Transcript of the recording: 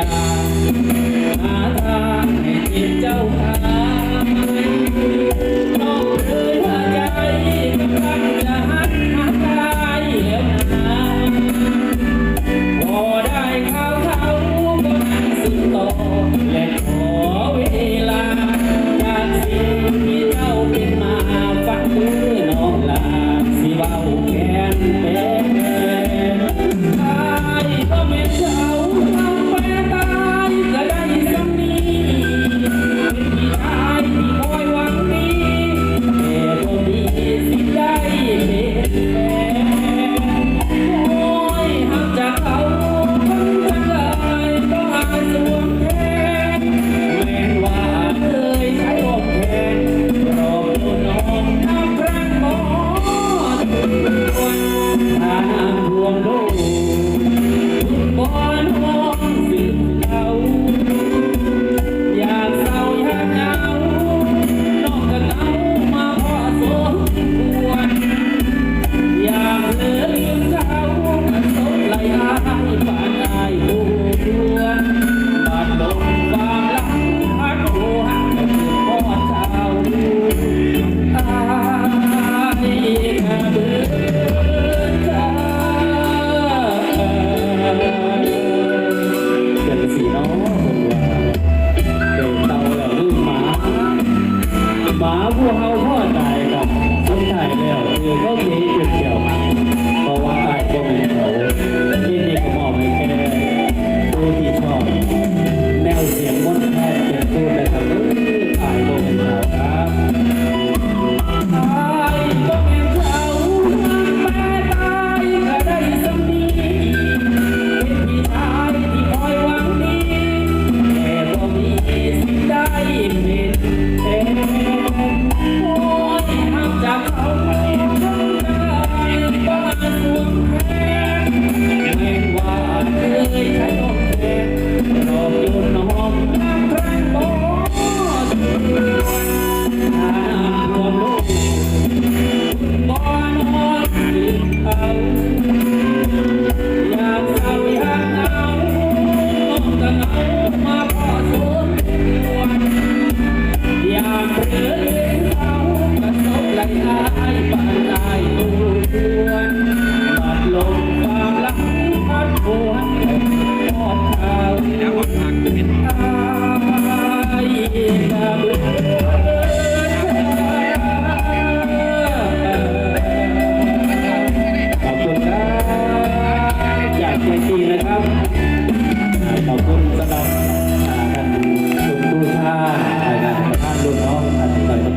าหาทางให้จิตเจ้าหายน้องเคยว่าใจกำลังจะหันหาตายแล้วนะพอได้ข่าวเขาก็นั่งสึกต่อและขอเวลาจากสิ่งที่เจ้าเป็นมาฟังมือน้องลาสิเบาแค้นเป็น ถ้าน้ำท่วมโลก คือเขาหนีจุดเดียวเพราะว่าตายก็เป็นเขาที่นี่ก็มอบให้แค่ผู้ที่ชอบ 可以抬